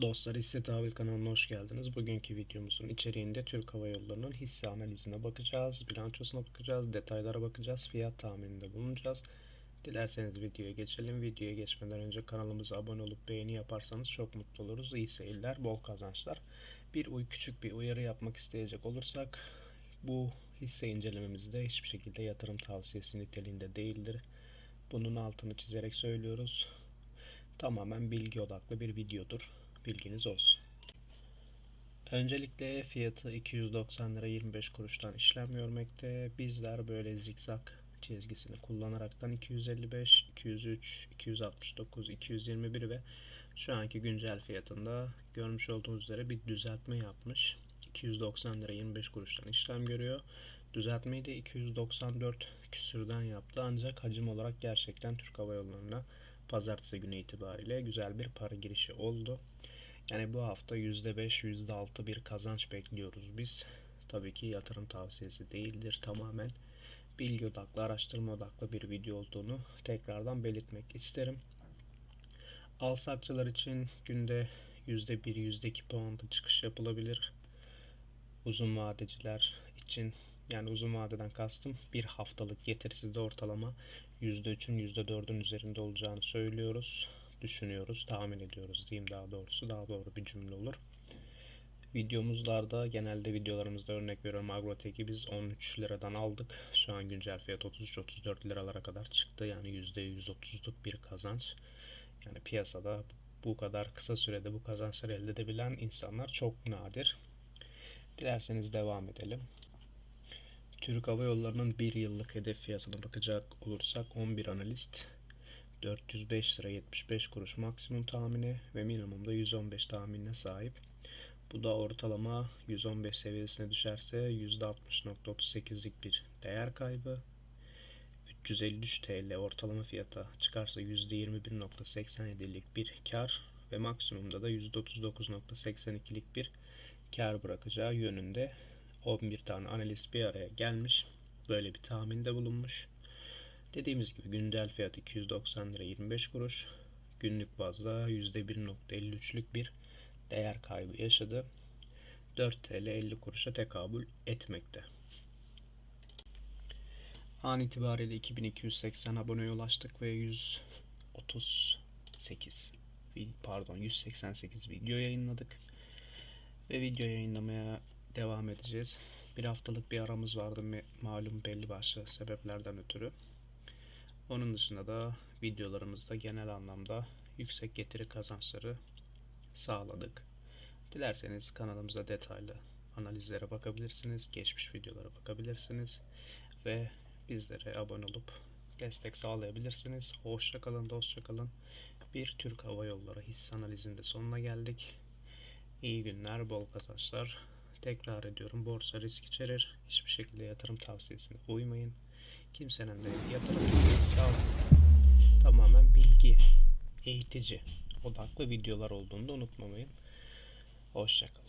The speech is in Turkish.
Dostlar Hisse Tahvil kanalına hoş geldiniz. Bugünkü videomuzun içeriğinde Türk Hava Yolları'nın hisse analizine bakacağız, bilançosuna bakacağız, detaylara bakacağız, fiyat tahmininde bulunacağız. Dilerseniz videoya geçelim. Videoya geçmeden önce kanalımıza abone olup beğeni yaparsanız çok mutlu oluruz. İyi seyirler, bol kazançlar. Bir uy küçük bir uyarı yapmak isteyecek olursak bu hisse incelememizde hiçbir şekilde yatırım tavsiyesi niteliğinde değildir. Bunun altını çizerek söylüyoruz. Tamamen bilgi odaklı bir videodur. Bilginiz olsun. Öncelikle fiyatı 290 lira 25 kuruştan işlem görmekte. Bizler böyle zikzak çizgisini kullanaraktan 255, 203, 269, 221 ve şu anki güncel fiyatında görmüş olduğunuz üzere bir düzeltme yapmış. 290 lira 25 kuruştan işlem görüyor. Düzeltmeyi de 294 küsürden yaptı ancak hacim olarak gerçekten Türk Hava Yolları'na pazartesi günü itibariyle güzel bir para girişi oldu. Yani bu hafta %5, %6 bir kazanç bekliyoruz biz. Tabii ki yatırım tavsiyesi değildir. Tamamen bilgi odaklı, araştırma odaklı bir video olduğunu tekrardan belirtmek isterim. Al satçılar için günde %1, %2 puanlı çıkış yapılabilir. Uzun vadeciler için yani uzun vadeden kastım bir haftalık getirisinde ortalama %3'ün %4'ün üzerinde olacağını söylüyoruz düşünüyoruz, tahmin ediyoruz diyeyim daha doğrusu. Daha doğru bir cümle olur. Videomuzlarda genelde videolarımızda örnek veriyorum Agrotek'i biz 13 liradan aldık. Şu an güncel fiyat 33-34 liralara kadar çıktı. Yani %130'luk bir kazanç. Yani piyasada bu kadar kısa sürede bu kazançları elde edebilen insanlar çok nadir. Dilerseniz devam edelim. Türk Hava Yolları'nın bir yıllık hedef fiyatına bakacak olursak 11 analist 405 lira 75 kuruş maksimum tahmini ve minimumda 115 tahminine sahip. Bu da ortalama 115 seviyesine düşerse %60.38'lik bir değer kaybı. 353 TL ortalama fiyata çıkarsa %21.87'lik bir kar ve maksimumda da %39.82'lik bir kar bırakacağı yönünde 11 tane analist bir araya gelmiş. Böyle bir tahminde bulunmuş. Dediğimiz gibi güncel fiyat 290 lira 25 kuruş. Günlük bazda %1.53'lük bir değer kaybı yaşadı. 4 TL 50 kuruşa tekabül etmekte. An itibariyle 2280 aboneye ulaştık ve 138 pardon 188 video yayınladık. Ve video yayınlamaya devam edeceğiz. Bir haftalık bir aramız vardı malum belli başlı sebeplerden ötürü. Onun dışında da videolarımızda genel anlamda yüksek getiri kazançları sağladık. Dilerseniz kanalımıza detaylı analizlere bakabilirsiniz, geçmiş videolara bakabilirsiniz ve bizlere abone olup destek sağlayabilirsiniz. Hoşça kalın, dostça kalın. Bir Türk Hava Yolları hisse analizinde sonuna geldik. İyi günler, bol kazançlar. Tekrar ediyorum borsa risk içerir. Hiçbir şekilde yatırım tavsiyesine uymayın. Kimsenin de yatırım tamamen bilgi, eğitici odaklı videolar olduğunu da unutmamayın. Hoşçakalın.